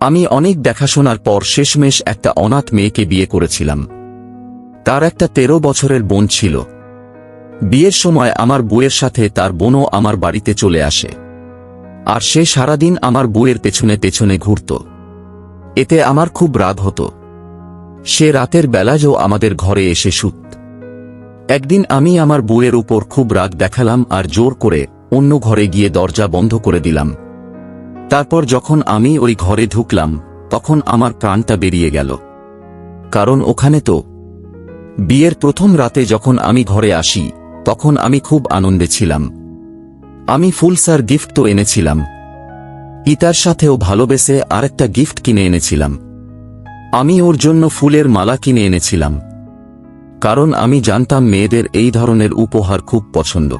আমি অনেক দেখাশোনার পর শেষমেশ একটা অনাথ মেয়েকে বিয়ে করেছিলাম। তার একটা তেরো বছরের বোন ছিল। বিয়ের সময় আমার বউয়ের সাথে তার বোনও আমার বাড়িতে চলে আসে। আর সে সারাদিন আমার বউয়ের পেছনে পেছনে ঘুরত। এতে আমার খুব রাগ হতো। সে রাতের বেলাজও আমাদের ঘরে এসে শুত। একদিন আমি আমার বউয়ের উপর খুব রাগ দেখালাম আর জোর করে অন্য ঘরে গিয়ে দরজা বন্ধ করে দিলাম। তারপর যখন আমি ওই ঘরে ঢুকলাম, তখন আমার প্রাণটা বেরিয়ে গেল। কারণ ওখানে তো বিয়ের প্রথম রাতে যখন আমি ঘরে আসি, তখন আমি খুব আনন্দে ছিলাম। আমি ফুলসার গিফট তো এনেছিলাম। ইতার সাথেও ভালোবেসে আরেকটা গিফট কিনে এনেছিলাম। আমি ওর জন্য ফুলের মালা কিনে এনেছিলাম। কারণ আমি জানতাম মেয়েদের এই ধরনের উপহার খুব পছন্দ।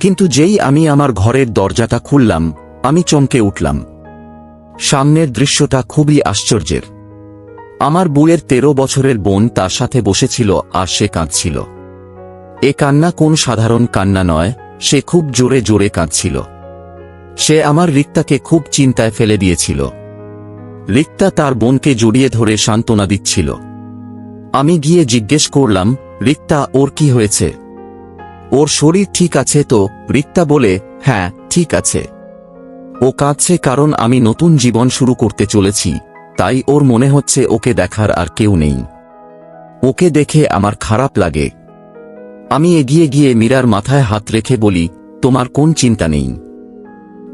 কিন্তু যেই আমি আমার ঘরের দরজাটা খুললাম আমি চমকে উঠলাম। সামনের দৃশ্যটা খুবই আশ্চর্যের। আমার বউয়ের তেরো বছরের বোন তার সাথে বসেছিল আর সে কাঁদছিল। এ কান্না কোন সাধারণ কান্না নয়, সে খুব জোরে জোরে কাঁদছিল। সে আমার রিক্তাকে খুব চিন্তায় ফেলে দিয়েছিল। রিক্তা তার বোনকে জড়িয়ে ধরে সান্ত্বনা দিচ্ছিল। আমি গিয়ে জিজ্ঞেস করলাম, রিক্তা, ওর কি হয়েছে? ওর শরীর ঠিক আছে তো? রিক্তা বলে হ্যাঁ ঠিক আছে। ও কাঁদছে কারণ আমি নতুন জীবন শুরু করতে চলেছি, তাই ওর মনে হচ্ছে ওকে দেখার আর কেউ নেই। ওকে দেখে আমার খারাপ লাগে। আমি এগিয়ে গিয়ে মীরার মাথায় হাত রেখে বলি, তোমার কোন চিন্তা নেই?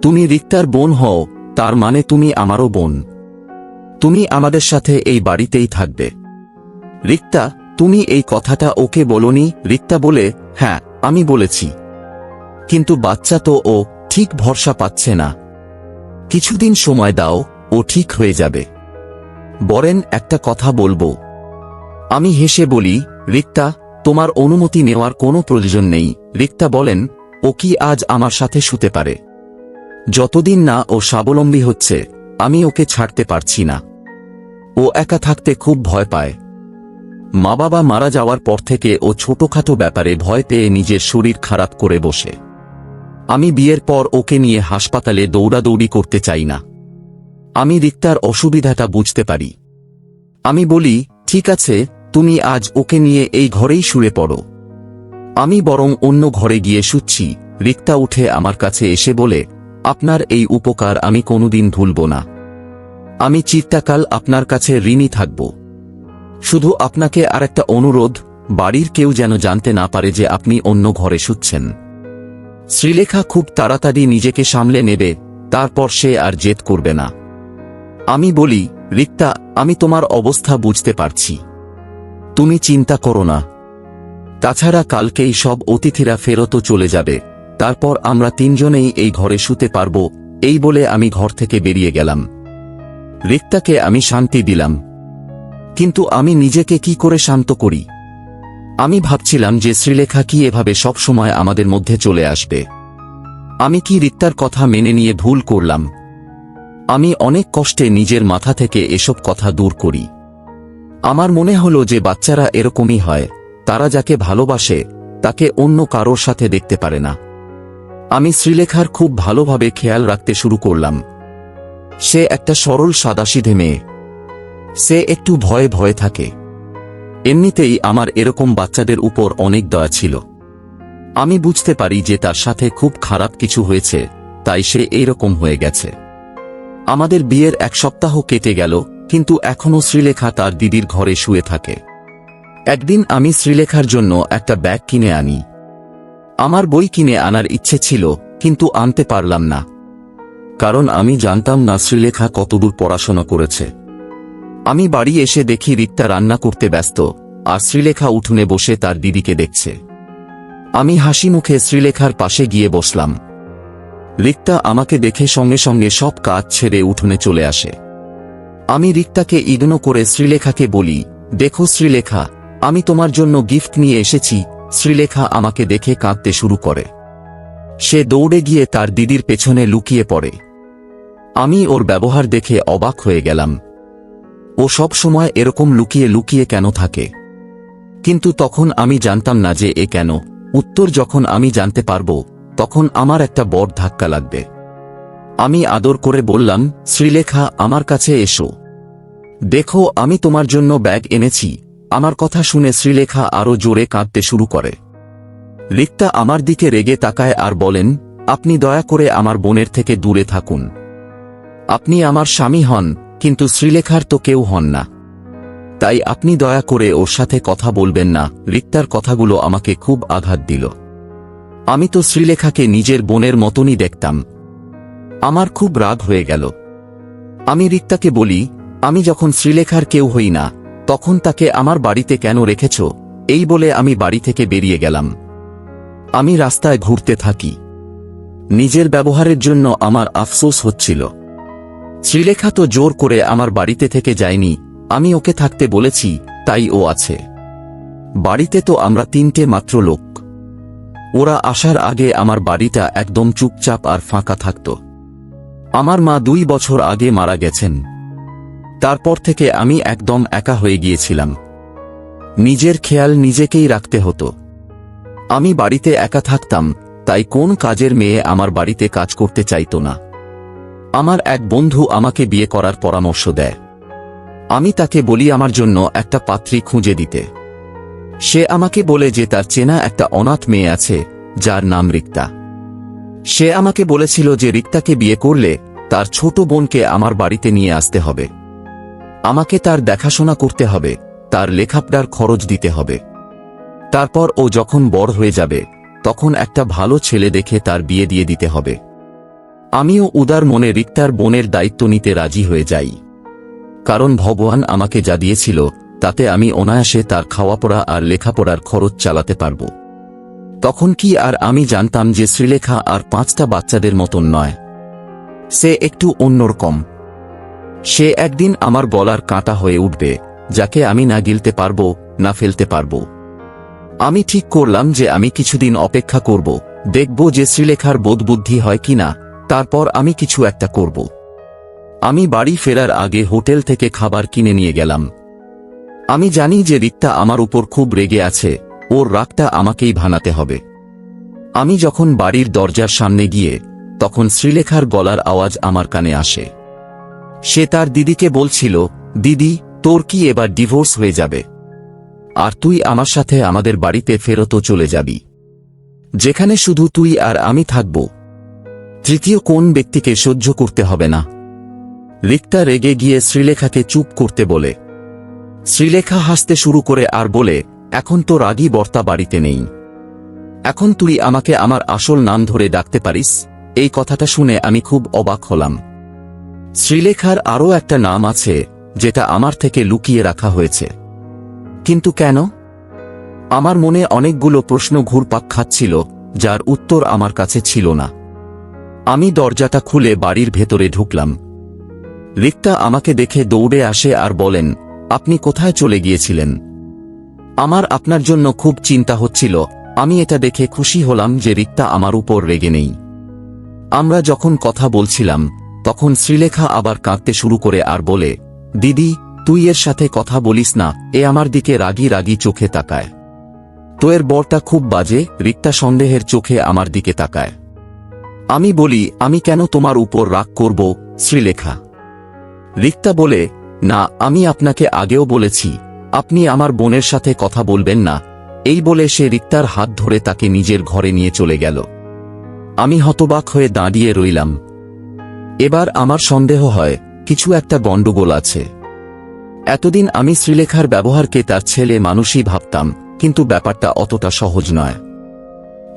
তুমি রিক্তার বোন হও, তার মানে তুমি আমারও বোন। তুমি আমাদের সাথে এই বাড়িতেই থাকবে। রিক্তা, তুমি এই কথাটা ওকে বলনি? রিক্তা বলে হ্যাঁ আমি বলেছি। কিন্তু বাচ্চা তো ও, ঠিক ভরসা পাচ্ছে না। কিছুদিন সময় দাও, ও ঠিক হয়ে যাবে। বরেন একটা কথা বলব। আমি হেসে বলি, রিক্তা, তোমার অনুমতি নেওয়ার কোনো প্রয়োজন নেই। রিক্তা বলেন, ও কি আজ আমার সাথে শুতে পারে? যতদিন না ও স্বাবলম্বী হচ্ছে, আমি ওকে ছাড়তে পারছি না। ও একা থাকতে খুব ভয় পায়। মা বাবা মারা যাওয়ার পর থেকে ও ছোটখাটো ব্যাপারে ভয় পেয়ে নিজের শরীর খারাপ করে বসে। আমি বিয়ের পর ওকে নিয়ে হাসপাতালে দৌড়াদৌড়ি করতে চাই না। আমি রিক্তার অসুবিধাটা বুঝতে পারি। আমি বলি, ঠিক আছে, তুমি আজ ওকে নিয়ে এই ঘরেই শুয়ে পড়ো। আমি বরং অন্য ঘরে গিয়ে শুচ্ছি। রিক্তা উঠে আমার কাছে এসে বলে, আপনার এই উপকার আমি কোনোদিন ভুলব না। আমি চিত্তাকাল আপনার কাছে ঋণী থাকব। শুধু আপনাকে আর একটা অনুরোধ, বাড়ির কেউ যেন জানতে না পারে যে আপনি অন্য ঘরে শুচ্ছেন। শ্রীলেখা খুব তাড়াতাড়ি নিজেকে সামলে নেবে, তারপর সে আর জেদ করবে না। আমি বলি, রিক্তা, আমি তোমার অবস্থা বুঝতে পারছি। তুমি চিন্তা করো না। তাছাড়া কালকেই সব অতিথিরা ফেরতও চলে যাবে। তারপর আমরা তিনজনেই এই ঘরে শুতে পারব, এই বলে আমি ঘর থেকে বেরিয়ে গেলাম। রিক্তাকে আমি শান্তি দিলাম। কিন্তু আমি নিজেকে কি করে শান্ত করি? আমি ভাবছিলাম যে শ্রীলেখা কি এভাবে সব সময় আমাদের মধ্যে চলে আসবে। আমি কি রিক্তার কথা মেনে নিয়ে ভুল করলাম? আমি অনেক কষ্টে নিজের মাথা থেকে এসব কথা দূর করি। আমার মনে হলো যে বাচ্চারা এরকমই হয়, তারা যাকে ভালোবাসে, তাকে অন্য কারোর সাথে দেখতে পারে না। আমি শ্রীলেখার খুব ভালোভাবে খেয়াল রাখতে শুরু করলাম। সে একটা সরল সাদাসিধে মেয়ে। সে একটু ভয়ে ভয়ে থাকে। এমনিতেই আমার এরকম বাচ্চাদের উপর অনেক দয়া ছিল। আমি বুঝতে পারি যে তার সাথে খুব খারাপ কিছু হয়েছে, তাই সে এইরকম হয়ে গেছে। আমাদের বিয়ের এক সপ্তাহ কেটে গেল, কিন্তু এখনও শ্রীলেখা তার দিদির ঘরে শুয়ে থাকে। একদিন আমি শ্রীলেখার জন্য একটা ব্যাগ কিনে আনি। আমার বই কিনে আনার ইচ্ছে ছিল, কিন্তু আনতে পারলাম না। কারণ আমি জানতাম না শ্রীলেখা কতদূর পড়াশোনা করেছে। আমি বাড়ি এসে দেখি রিক্তা রান্না করতে ব্যস্ত, আর শ্রীলেখা উঠোনে বসে তার দিদিকে দেখছে। আমি হাসি মুখে শ্রীলেখার পাশে গিয়ে বসলাম। রিক্তা আমাকে দেখে সঙ্গে সঙ্গে সব কাজ ছেড়ে উঠোনে চলে আসে। আমি রিক্তাকে ইগনো করে শ্রীলেখাকে বলি, দেখো শ্রীলেখা, আমি তোমার জন্য গিফট নিয়ে এসেছি, শ্রীলেখা আমাকে দেখে কাঁদতে শুরু করে। সে দৌড়ে গিয়ে তার দিদির পেছনে লুকিয়ে পড়ে। আমি ওর ব্যবহার দেখে অবাক হয়ে গেলাম। ও সব সময় এরকম লুকিয়ে লুকিয়ে কেন থাকে? কিন্তু তখন আমি জানতাম না যে এ কেন। উত্তর যখন আমি জানতে পারব, তখন আমার একটা বড় ধাক্কা লাগবে। আমি আদর করে বললাম, শ্রীলেখা, আমার কাছে এসো। দেখো, আমি তোমার জন্য ব্যাগ এনেছি। আমার কথা শুনে শ্রীলেখা আরও জোরে কাঁদতে শুরু করে। রিক্তা আমার দিকে রেগে তাকায় আর বলেন, আপনি দয়া করে আমার বোনের থেকে দূরে থাকুন। আপনি আমার স্বামী হন কিন্তু শ্রীলেখার তো কেউ হন না। তাই আপনি দয়া করে ওর সাথে কথা বলবেন না, রিক্তার কথাগুলো আমাকে খুব আঘাত দিল। আমি তো শ্রীলেখাকে নিজের বোনের মতনই দেখতাম। আমার খুব রাগ হয়ে গেল। আমি রিক্তাকে বলি, আমি যখন শ্রীলেখার কেউ হই না, তখন তাকে আমার বাড়িতে কেন রেখেছ? এই বলে আমি বাড়ি থেকে বেরিয়ে গেলাম। আমি রাস্তায় ঘুরতে থাকি। নিজের ব্যবহারের জন্য আমার আফসোস হচ্ছিল। শ্রীলেখা তো জোর করে আমার বাড়িতে থেকে যায়নি, আমি ওকে থাকতে বলেছি, তাই ও আছে। বাড়িতে তো আমরা তিনটে মাত্র লোক। ওরা আসার আগে আমার বাড়িটা একদম চুপচাপ আর ফাঁকা থাকত। আমার মা দুই বছর আগে মারা গেছেন। তারপর থেকে আমি একদম একা হয়ে গিয়েছিলাম। নিজের খেয়াল নিজেকেই রাখতে হতো। আমি বাড়িতে একা থাকতাম, তাই কোন কাজের মেয়ে আমার বাড়িতে কাজ করতে চাইত না। আমার এক বন্ধু আমাকে বিয়ে করার পরামর্শ দেয়। আমি তাকে বলি আমার জন্য একটা পাত্রী খুঁজে দিতে। সে আমাকে বলে যে তার চেনা একটা অনাথ মেয়ে আছে, যার নাম রিক্তা। সে আমাকে বলেছিল যে রিক্তাকে বিয়ে করলে তার ছোট বোনকে আমার বাড়িতে নিয়ে আসতে হবে। আমাকে তার দেখাশোনা করতে হবে, তার লেখাপড়ার খরচ দিতে হবে। তারপর ও যখন বড় হয়ে যাবে, তখন একটা ভালো ছেলে দেখে তার বিয়ে দিয়ে দিতে হবে। আমিও উদার মনে রিক্তার বোনের দায়িত্ব নিতে রাজি হয়ে যাই। কারণ ভগবান আমাকে যা দিয়েছিল, তাতে আমি অনায়াসে তার খাওয়া পড়া আর লেখাপড়ার খরচ চালাতে পারব। তখন কি আর আমি জানতাম যে শ্রীলেখা আর পাঁচটা বাচ্চাদের মতন নয়। সে একটু অন্যরকম। সে একদিন আমার গলার কাঁটা হয়ে উঠবে, যাকে আমি না গিলতে পারব, না ফেলতে পারব। আমি ঠিক করলাম যে আমি কিছুদিন অপেক্ষা করব, দেখব যে শ্রীলেখার বোধবুদ্ধি হয় কিনা। তারপর আমি কিছু একটা করব। আমি বাড়ি ফেরার আগে হোটেল থেকে খাবার কিনে নিয়ে গেলাম। আমি জানি যে রিক্তা আমার উপর খুব রেগে আছে, ওর রাগটা আমাকেই ভানাতে হবে। আমি যখন বাড়ির দরজার সামনে গিয়ে, তখন শ্রীলেখার গলার আওয়াজ আমার কানে আসে। সে তার দিদিকে বলছিল, দিদি, তোর কি এবার ডিভোর্স হয়ে যাবে? আর তুই আমার সাথে আমাদের বাড়িতে ফেরতও চলে যাবি। যেখানে শুধু তুই আর আমি থাকব তৃতীয় কোন ব্যক্তিকে সহ্য করতে হবে না? রিক্তা রেগে গিয়ে শ্রীলেখাকে চুপ করতে বলে। শ্রীলেখা হাসতে শুরু করে আর বলে, এখন তো রাগী বর্তা বাড়িতে নেই। এখন তুই আমাকে আমার আসল নাম ধরে ডাকতে পারিস? এই কথাটা শুনে আমি খুব অবাক হলাম। শ্রীলেখার আরও একটা নাম আছে, যেটা আমার থেকে লুকিয়ে রাখা হয়েছে। কিন্তু কেন? আমার মনে অনেকগুলো প্রশ্ন ঘুরপাক খাচ্ছিল, যার উত্তর আমার কাছে ছিল না। আমি দরজাটা খুলে বাড়ির ভেতরে ঢুকলাম। রিক্তা আমাকে দেখে দৌড়ে আসে আর বলেন, আপনি কোথায় চলে গিয়েছিলেন? আমার আপনার জন্য খুব চিন্তা হচ্ছিল। আমি এটা দেখে খুশি হলাম যে রিক্তা আমার উপর রেগে নেই। আমরা যখন কথা বলছিলাম, তখন শ্রীলেখা আবার কাঁদতে শুরু করে আর বলে, দিদি, তুই এর সাথে কথা বলিস না, এ আমার দিকে রাগি রাগি চোখে তাকায়। তোয়ের বরটা খুব বাজে? রিক্তা সন্দেহের চোখে আমার দিকে তাকায়। আমি বলি, আমি কেন তোমার উপর রাগ করব? শ্রীলেখা। রিক্তা বলে, না, আমি আপনাকে আগেও বলেছি। আপনি আমার বোনের সাথে কথা বলবেন না। এই বলে সে রিক্তার হাত ধরে তাকে নিজের ঘরে নিয়ে চলে গেল। আমি হতবাক হয়ে দাঁড়িয়ে রইলাম। এবার আমার সন্দেহ হয়, কিছু একটা গণ্ডগোল আছে। এতদিন আমি শ্রীলেখার ব্যবহারকে তার ছেলে মানুষই ভাবতাম, কিন্তু ব্যাপারটা অতটা সহজ নয়।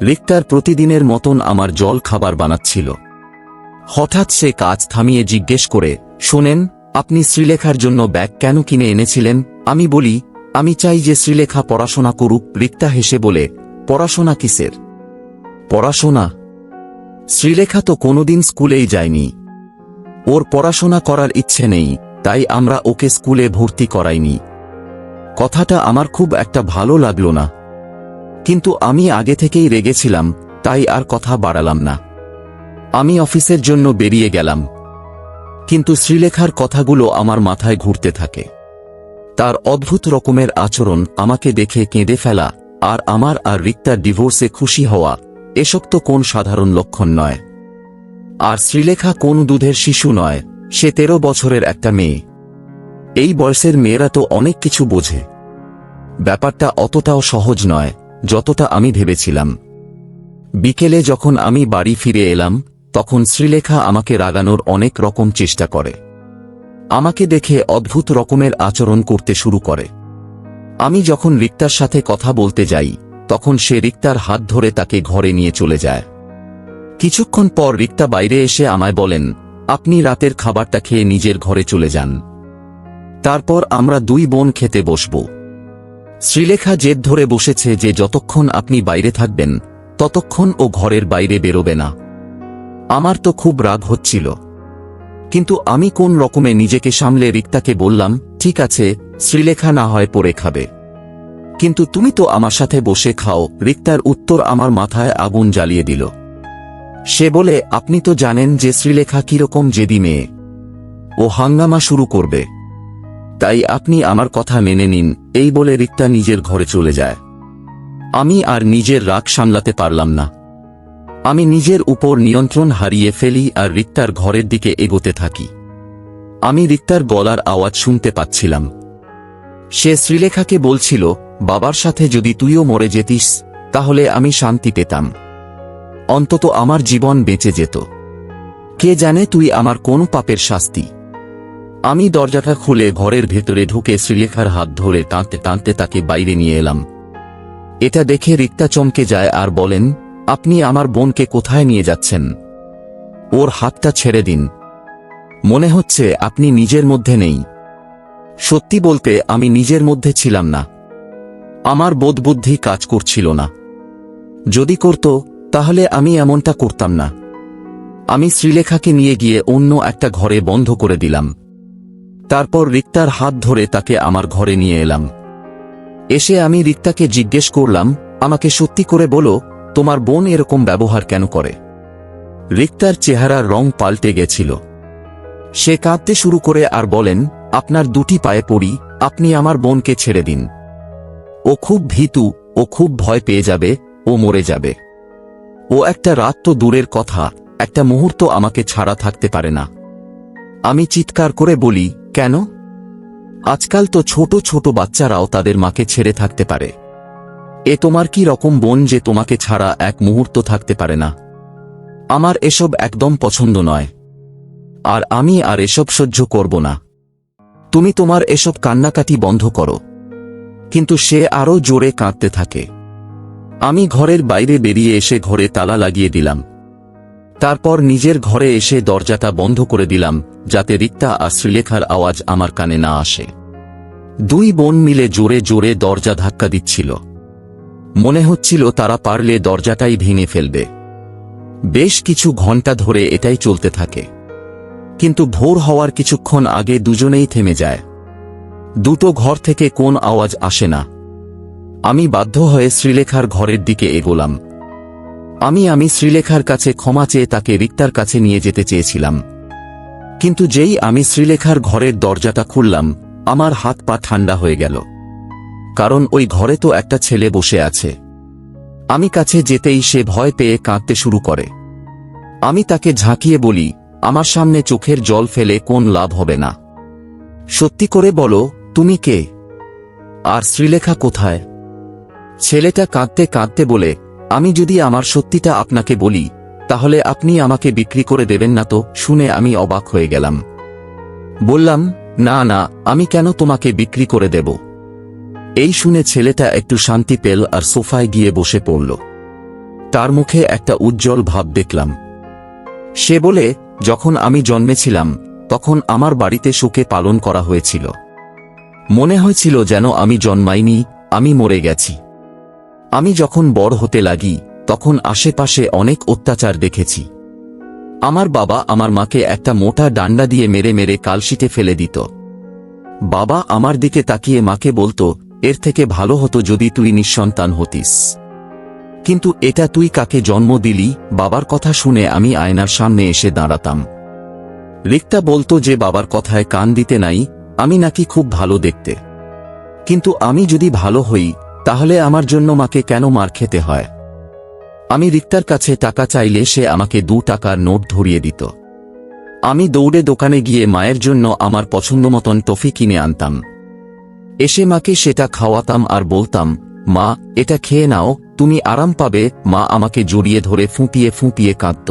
রিক্তার প্রতিদিনের মতন আমার জল খাবার বানাচ্ছিল। হঠাৎ সে কাজ থামিয়ে জিজ্ঞেস করে, শোনেন, আপনি শ্রীলেখার জন্য ব্যাগ কেন কিনে এনেছিলেন? আমি বলি, আমি চাই যে শ্রীলেখা পড়াশোনা করুক, রিক্তা হেসে বলে, পড়াশোনা কিসের? পড়াশোনা? শ্রীলেখা তো কোনোদিন স্কুলেই যায়নি। ওর পড়াশোনা করার ইচ্ছে নেই, তাই আমরা ওকে স্কুলে ভর্তি করাইনি। কথাটা আমার খুব একটা ভালো লাগল না। কিন্তু আমি আগে থেকেই রেগেছিলাম, তাই আর কথা বাড়ালাম না। আমি অফিসের জন্য বেরিয়ে গেলাম। কিন্তু শ্রীলেখার কথাগুলো আমার মাথায় ঘুরতে থাকে। তার অদ্ভুত রকমের আচরণ আমাকে দেখে কেঁদে ফেলা আর আমার আর রিক্তার ডিভোর্সে খুশি হওয়া, এসব তো কোন সাধারণ লক্ষণ নয়। আর শ্রীলেখা কোন দুধের শিশু নয়, সে তেরো বছরের একটা মেয়ে। এই বয়সের মেয়েরা তো অনেক কিছু বোঝে। ব্যাপারটা অতটাও সহজ নয়। যতটা আমি ভেবেছিলাম। বিকেলে যখন আমি বাড়ি ফিরে এলাম, তখন শ্রীলেখা আমাকে রাগানোর অনেক রকম চেষ্টা করে। আমাকে দেখে অদ্ভুত রকমের আচরণ করতে শুরু করে। আমি যখন রিক্তার সাথে কথা বলতে যাই, তখন সে রিক্তার হাত ধরে তাকে ঘরে নিয়ে চলে যায়। কিছুক্ষণ পর রিক্তা বাইরে এসে আমায় বলেন, আপনি রাতের খাবারটা খেয়ে নিজের ঘরে চলে যান। তারপর আমরা দুই বোন খেতে বসব। শ্রীলেখা জেদ ধরে বসেছে যে যতক্ষণ আপনি বাইরে থাকবেন, ততক্ষণ ও ঘরের বাইরে বেরোবে না। আমার তো খুব রাগ হচ্ছিল। কিন্তু আমি কোন রকমে নিজেকে সামলে রিক্তাকে বললাম, ঠিক আছে, শ্রীলেখা না হয় পরে খাবে। কিন্তু তুমি তো আমার সাথে বসে খাও। রিক্তার উত্তর আমার মাথায় আগুন জ্বালিয়ে দিল। সে বলে, আপনি তো জানেন যে শ্রীলেখা কীরকম জেদি মেয়ে। ও হাঙ্গামা শুরু করবে। তাই আপনি আমার কথা মেনে নিন, এই বলে রিক্তা নিজের ঘরে চলে যায়। আমি আর নিজের রাগ সামলাতে পারলাম না। আমি নিজের উপর নিয়ন্ত্রণ হারিয়ে ফেলি আর রিক্তার ঘরের দিকে এগোতে থাকি। আমি রিক্তার গলার আওয়াজ শুনতে পাচ্ছিলাম। সে শ্রীলেখাকে বলছিল, বাবার সাথে যদি তুইও মরে যেতিস, তাহলে আমি শান্তি পেতাম। অন্তত আমার জীবন বেঁচে যেত। কে জানে তুই আমার কোন পাপের শাস্তি? আমি দরজাটা খুলে ঘরের ভেতরে ঢুকে শ্রীলেখার হাত ধরে টানতে টানতে তাকে বাইরে নিয়ে এলাম। এটা দেখে রিক্তা চমকে যায় আর বলেন, আপনি আমার বোনকে কোথায় নিয়ে যাচ্ছেন? ওর হাতটা ছেড়ে দিন। মনে হচ্ছে আপনি নিজের মধ্যে নেই। সত্যি বলতে আমি নিজের মধ্যে ছিলাম না। আমার বোধবুদ্ধি কাজ করছিল না। যদি করত, তাহলে আমি এমনটা করতাম না। আমি শ্রীলেখাকে নিয়ে গিয়ে অন্য একটা ঘরে বন্ধ করে দিলাম। তারপর রিক্তার হাত ধরে তাকে আমার ঘরে নিয়ে এলাম। এসে আমি রিক্তাকে জিজ্ঞেস করলাম, আমাকে সত্যি করে বলো, তোমার বোন এরকম ব্যবহার কেন করে? রিক্তার চেহারার রং পাল্টে গেছিল। সে কাঁদতে শুরু করে আর বলেন, আপনার দুটি পায়ে পড়ি, আপনি আমার বোনকে ছেড়ে দিন। ও খুব ভীতু, ও খুব ভয় পেয়ে যাবে, ও মরে যাবে। ও একটা রাত তো দূরের কথা, একটা মুহূর্ত আমাকে ছাড়া থাকতে পারে না। আমি চিৎকার করে বলি কেন? আজকাল তো ছোট ছোট বাচ্চারাও তাদের মাকে ছেড়ে থাকতে পারে। এ তোমার কি রকম বোন যে তোমাকে ছাড়া এক মুহূর্ত থাকতে পারে না? আমার এসব একদম পছন্দ নয়। আর আমি আর এসব সহ্য করব না। তুমি তোমার এসব কান্নাকাটি বন্ধ করো। কিন্তু সে আরও জোরে কাঁদতে থাকে। আমি ঘরের বাইরে বেরিয়ে এসে ঘরে তালা লাগিয়ে দিলাম। তারপর নিজের ঘরে এসে দরজাটা বন্ধ করে দিলাম। যাতে রিক্তা আর শ্রীলেখার আওয়াজ আমার কানে না আসে। দুই বোন মিলে জোরে জোরে দরজা ধাক্কা দিচ্ছিল। মনে হচ্ছিল তারা পারলে দরজাটাই ভেঙে ফেলবে। বেশ কিছু ঘণ্টা ধরে এটাই চলতে থাকে। কিন্তু ভোর হওয়ার কিছুক্ষণ আগে দুজনেই থেমে যায়। দুটো ঘর থেকে কোন আওয়াজ আসে না। আমি বাধ্য হয়ে শ্রীলেখার ঘরের দিকে এগোলাম। আমি আমি শ্রীলেখার কাছে ক্ষমা চেয়ে তাকে রিক্তার কাছে নিয়ে যেতে চেয়েছিলাম। কিন্তু যেই আমি শ্রীলেখার ঘরের দরজাটা খুললাম, আমার হাত পা ঠান্ডা হয়ে গেল। কারণ ওই ঘরে তো একটা ছেলে বসে আছে। আমি কাছে যেতেই সে ভয় পেয়ে কাঁদতে শুরু করে। আমি তাকে ঝাঁকিয়ে বলি, আমার সামনে চোখের জল ফেলে কোন লাভ হবে না। সত্যি করে বলো, তুমি কে? আর শ্রীলেখা কোথায়? ছেলেটা কাঁদতে কাঁদতে বলে, আমি যদি আমার সত্যিটা আপনাকে বলি তাহলে আপনি আমাকে বিক্রি করে দেবেন না তো? শুনে আমি অবাক হয়ে গেলাম। বললাম, না না, আমি কেন তোমাকে বিক্রি করে দেব? এই শুনে ছেলেটা একটু শান্তি পেল আর সোফায় গিয়ে বসে পড়ল। তার মুখে একটা উজ্জ্বল ভাব দেখলাম। সে বলে, যখন আমি জন্মেছিলাম, তখন আমার বাড়িতে শোকে পালন করা হয়েছিল। মনে হয়েছিল যেন আমি জন্মাইনি, আমি মরে গেছি। আমি যখন বড় হতে লাগি তখন আশেপাশে অনেক অত্যাচার দেখেছি। আমার বাবা আমার মাকে একটা মোটা ডান্ডা দিয়ে মেরে মেরে কালশিটে ফেলে দিত। বাবা আমার দিকে তাকিয়ে মাকে বলতো, এর থেকে ভালো হতো যদি তুই নিঃসন্তান হতিস। কিন্তু এটা তুই কাকে জন্ম দিলি, বাবার কথা শুনে আমি আয়নার সামনে এসে দাঁড়াতাম। রিক্তা বলতো যে বাবার কথায় কান দিতে নাই, আমি নাকি খুব ভালো দেখতে। কিন্তু আমি যদি ভালো হই, তাহলে আমার জন্য মাকে কেন মার খেতে হয়? আমি রিক্তার কাছে টাকা চাইলে সে আমাকে দু টাকার নোট ধরিয়ে দিত। আমি দৌড়ে দোকানে গিয়ে মায়ের জন্য আমার পছন্দ মতন টফি কিনে আনতাম। এসে মাকে সেটা খাওয়াতাম আর বলতাম, মা, এটা খেয়ে নাও, তুমি আরাম পাবে। মা আমাকে জড়িয়ে ধরে ফুঁপিয়ে ফুঁপিয়ে কাঁদত।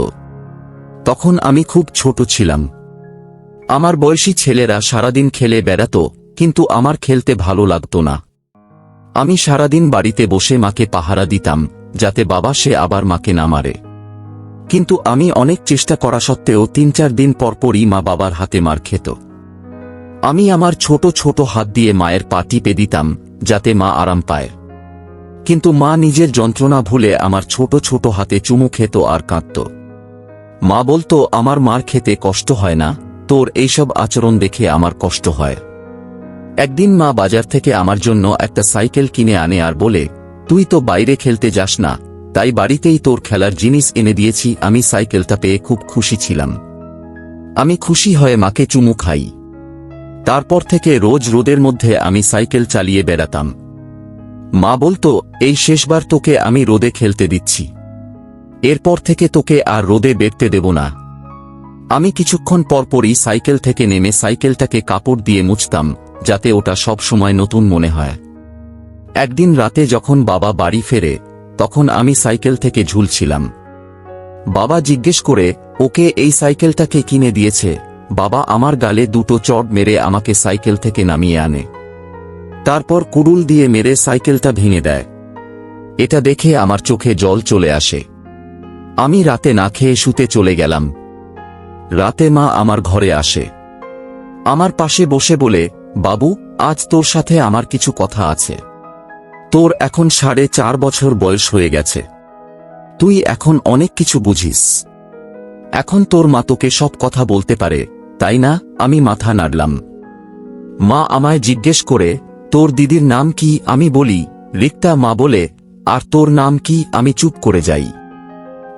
তখন আমি খুব ছোট ছিলাম। আমার বয়সী ছেলেরা সারাদিন খেলে বেড়াত, কিন্তু আমার খেলতে ভালো লাগত না। আমি সারাদিন বাড়িতে বসে মাকে পাহারা দিতাম। যাতে বাবা সে আবার মাকে না মারে। কিন্তু আমি অনেক চেষ্টা করা সত্ত্বেও তিন চার দিন পরপরই মা বাবার হাতে মার খেত। আমি আমার ছোট ছোট হাত দিয়ে মায়ের পা টিপে দিতাম, যাতে মা আরাম পায়। কিন্তু মা নিজের যন্ত্রণা ভুলে আমার ছোট ছোট হাতে চুমু খেত আর কাঁদত। মা বলতো, আমার মার খেতে কষ্ট হয় না, তোর এইসব আচরণ দেখে আমার কষ্ট হয়। একদিন মা বাজার থেকে আমার জন্য একটা সাইকেল কিনে আনে আর বলে তুই তো বাইরে খেলতে যাস না, তাই বাড়িতেই তোর খেলার জিনিস এনে দিয়েছি, আমি সাইকেলটা পেয়ে খুব খুশি ছিলাম। আমি খুশি হয়ে মাকে চুমু খাই। তারপর থেকে রোজ রোদের মধ্যে আমি সাইকেল চালিয়ে বেড়াতাম। মা বলতো, এই শেষবার তোকে আমি রোদে খেলতে দিচ্ছি। এরপর থেকে তোকে আর রোদে বেরতে দেব না। আমি কিছুক্ষণ পরপরই সাইকেল থেকে নেমে সাইকেলটাকে কাপড় দিয়ে মুছতাম, যাতে ওটা সব সময় নতুন মনে হয়। একদিন রাতে যখন বাবা বাড়ি ফেরে, তখন আমি সাইকেল থেকে ঝুলছিলাম। বাবা জিজ্ঞেস করে, ওকে এই সাইকেলটাকে কিনে দিয়েছে? বাবা আমার গালে দুটো চড় মেরে আমাকে সাইকেল থেকে নামিয়ে আনে। তারপর কুড়ুল দিয়ে মেরে সাইকেলটা ভেঙে দেয়। এটা দেখে আমার চোখে জল চলে আসে। আমি রাতে না খেয়ে শুতে চলে গেলাম। রাতে মা আমার ঘরে আসে। আমার পাশে বসে বলে, বাবু, আজ তোর সাথে আমার কিছু কথা আছে। তোর এখন সাড়ে চার বছর বয়স হয়ে গেছে। তুই এখন অনেক কিছু বুঝিস। এখন তোর মা তোকে সব কথা বলতে পারে, তাই না? আমি মাথা নাড়লাম। মা আমায় জিজ্ঞেস করে, তোর দিদির নাম কি? আমি বলি, রিক্তা মা বলে, আর তোর নাম কি? আমি চুপ করে যাই।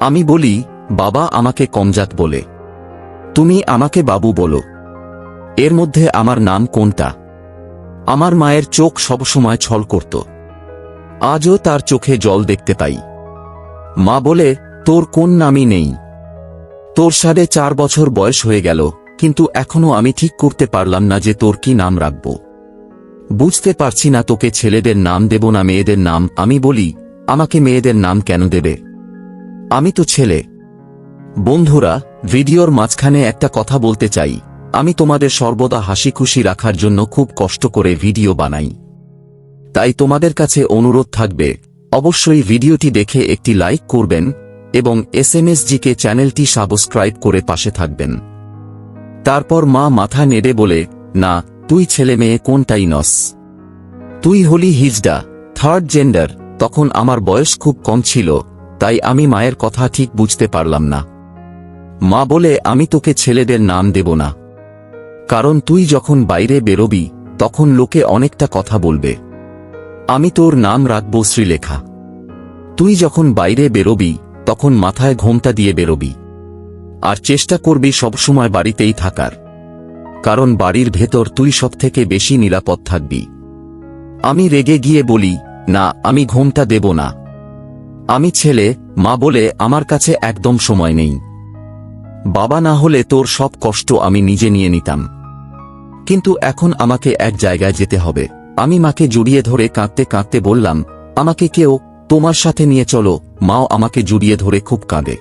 আমি বলি, বাবা আমাকে কমজাত বলে। তুমি আমাকে বাবু বলো। এর মধ্যে আমার নাম কোনটা? আমার মায়ের চোখ সবসময় ছল করত। আজও তার চোখে জল দেখতে পাই। মা বলে, তোর কোন নামই নেই। তোর সাড়ে চার বছর বয়স হয়ে গেল, কিন্তু এখনও আমি ঠিক করতে পারলাম না যে তোর কি নাম রাখব। বুঝতে পারছি না তোকে ছেলেদের নাম দেব না মেয়েদের নাম, আমি বলি, আমাকে মেয়েদের নাম কেন দেবে? আমি তো ছেলে। বন্ধুরা, ভিডিওর মাঝখানে একটা কথা বলতে চাই। আমি তোমাদের সর্বদা হাসি খুশি রাখার জন্য খুব কষ্ট করে ভিডিও বানাই। তাই তোমাদের কাছে অনুরোধ থাকবে, অবশ্যই ভিডিওটি দেখে একটি লাইক করবেন এবং এস এম কে চ্যানেলটি সাবস্ক্রাইব করে পাশে থাকবেন। তারপর মা মাথা নেড়ে বলে, না, তুই ছেলে মেয়ে কোনটাই নস। তুই হলি হিজডা, থার্ড জেন্ডার, তখন আমার বয়স খুব কম ছিল, তাই আমি মায়ের কথা ঠিক বুঝতে পারলাম না। মা বলে, আমি তোকে ছেলেদের নাম দেব না। কারণ তুই যখন বাইরে বেরোবি, তখন লোকে অনেকটা কথা বলবে। আমি তোর নাম রাখব শ্রীলেখা। তুই যখন বাইরে বেরোবি, তখন মাথায় ঘোমটা দিয়ে বেরোবি। আর চেষ্টা করবি সবসময় বাড়িতেই থাকার। কারণ বাড়ির ভেতর তুই সব থেকে বেশি নিরাপদ থাকবি। আমি রেগে গিয়ে বলি, না, আমি ঘোমটা দেব না। আমি ছেলে, মা বলে আমার কাছে একদম সময় নেই। বাবা না হলে তোর সব কষ্ট আমি নিজে নিয়ে নিতাম। কিন্তু এখন আমাকে এক জায়গায় যেতে হবে। আমি মাকে জড়িয়ে ধরে কাঁদতে কাঁদতে বললাম, আমাকে কেউ তোমার সাথে নিয়ে চলো, মাও আমাকে জড়িয়ে ধরে খুব কাঁদে।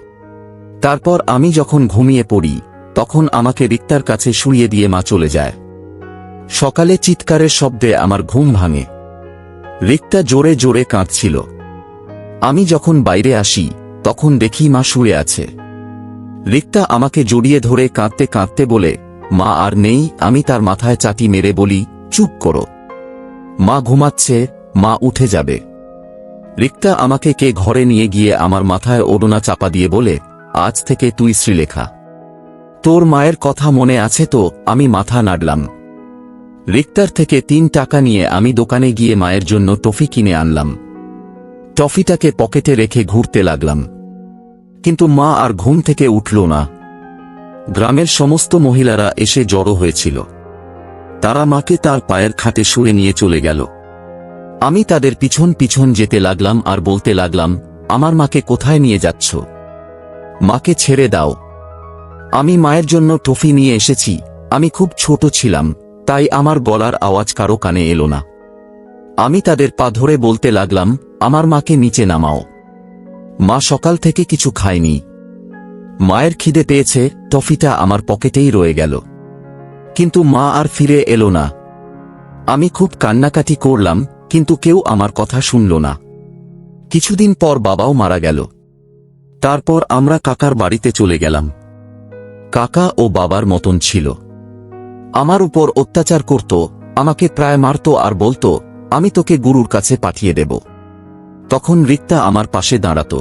তারপর আমি যখন ঘুমিয়ে পড়ি, তখন আমাকে রিক্তার কাছে শুইয়ে দিয়ে মা চলে যায়। সকালে চিৎকারের শব্দে আমার ঘুম ভাঙে। রিক্তা জোরে জোরে কাঁদছিল। আমি যখন বাইরে আসি, তখন দেখি মা শুয়ে আছে। রিক্তা আমাকে জড়িয়ে ধরে কাঁদতে কাঁদতে বলে, মা আর নেই, আমি তার মাথায় চাটি মেরে বলি, চুপ করো। মা ঘুমাচ্ছে, মা উঠে যাবে। রিক্তা আমাকে কে ঘরে নিয়ে গিয়ে আমার মাথায় ওড়না চাপা দিয়ে বলে, আজ থেকে তুই শ্রীলেখা। তোর মায়ের কথা মনে আছে তো, আমি মাথা নাড়লাম। রিক্তার থেকে তিন টাকা নিয়ে আমি দোকানে গিয়ে মায়ের জন্য টফি কিনে আনলাম। টফিটাকে পকেটে রেখে ঘুরতে লাগলাম। কিন্তু মা আর ঘুম থেকে উঠল না। গ্রামের সমস্ত মহিলারা এসে জড়ো হয়েছিল। তারা মাকে তার পায়ের খাটে শুয়ে নিয়ে চলে গেল। আমি তাদের পিছন পিছন যেতে লাগলাম আর বলতে লাগলাম, আমার মাকে কোথায় নিয়ে যাচ্ছ? মাকে ছেড়ে দাও। আমি মায়ের জন্য টফি নিয়ে এসেছি, আমি খুব ছোট ছিলাম, তাই আমার গলার আওয়াজ কারও কানে এলো না। আমি তাদের পা ধরে বলতে লাগলাম, আমার মাকে নিচে নামাও। মা সকাল থেকে কিছু খায়নি। মায়ের খিদে পেয়েছে, টফিটা আমার পকেটেই রয়ে গেল। কিন্তু মা আর ফিরে এলো না। আমি খুব কান্নাকাটি করলাম, কিন্তু কেউ আমার কথা শুনল না। কিছুদিন পর বাবাও মারা গেল। তারপর আমরা কাকার বাড়িতে চলে গেলাম। কাকা ও বাবার মতন ছিল। আমার উপর অত্যাচার করত, আমাকে প্রায় মারত আর বলতো, আমি তোকে গুরুর কাছে পাঠিয়ে দেব। তখন রিক্তা আমার পাশে দাঁড়াত।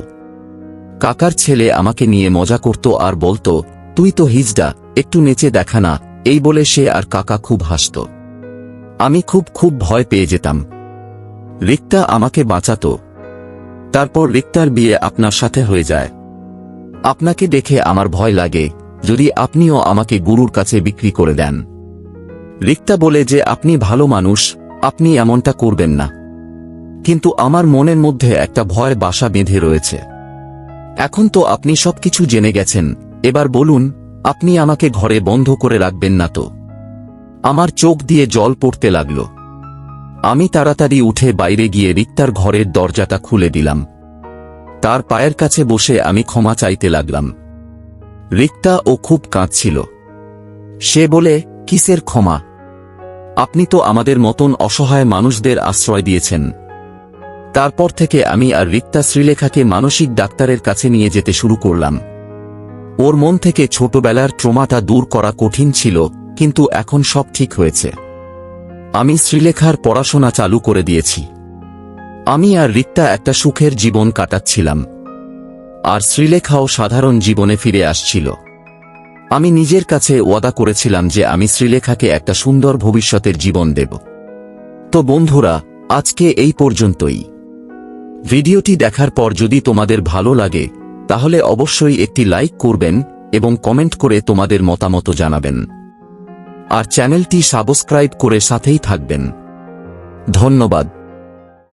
কাকার ছেলে আমাকে নিয়ে মজা করত আর বলতো, তুই তো হিজডা, একটু নেচে দেখা না এই বলে সে আর কাকা খুব হাসত। আমি খুব খুব ভয় পেয়ে যেতাম। রিক্তা আমাকে বাঁচাত। তারপর রিক্তার বিয়ে আপনার সাথে হয়ে যায়। আপনাকে দেখে আমার ভয় লাগে, যদি আপনিও আমাকে গুরুর কাছে বিক্রি করে দেন। রিক্তা বলে যে, আপনি ভালো মানুষ, আপনি এমনটা করবেন না। কিন্তু আমার মনের মধ্যে একটা ভয় বাসা বেঁধে রয়েছে। এখন তো আপনি সবকিছু জেনে গেছেন, এবার বলুন আপনি আমাকে ঘরে বন্ধ করে রাখবেন না তো। আমার চোখ দিয়ে জল পড়তে লাগল। আমি তাড়াতাড়ি উঠে বাইরে গিয়ে রিক্তার ঘরের দরজাটা খুলে দিলাম। তার পায়ের কাছে বসে আমি ক্ষমা চাইতে লাগলাম। রিক্তা ও খুব কাঁদছিল। সে বলে, কিসের ক্ষমা? আপনি তো আমাদের মতন অসহায় মানুষদের আশ্রয় দিয়েছেন। তারপর থেকে আমি আর রিক্তা শ্রীলেখাকে মানসিক ডাক্তারের কাছে নিয়ে যেতে শুরু করলাম। ওর মন থেকে ছোটবেলার ট্রমাটা দূর করা কঠিন ছিল, কিন্তু এখন সব ঠিক হয়েছে। আমি শ্রীলেখার পড়াশোনা চালু করে দিয়েছি। আমি আর রিক্তা একটা সুখের জীবন কাটাচ্ছিলাম। আর শ্রীলেখাও সাধারণ জীবনে ফিরে আসছিল। আমি নিজের কাছে ওয়াদা করেছিলাম যে আমি শ্রীলেখাকে একটা সুন্দর ভবিষ্যতের জীবন দেব। তো বন্ধুরা, আজকে এই পর্যন্তই। ভিডিওটি দেখার পর যদি তোমাদের ভালো লাগে তাহলে অবশ্যই একটি লাইক করবেন এবং কমেন্ট করে তোমাদের মতামত জানাবেন। আর চ্যানেলটি সাবস্ক্রাইব করে সাথেই থাকবেন। ধন্যবাদ।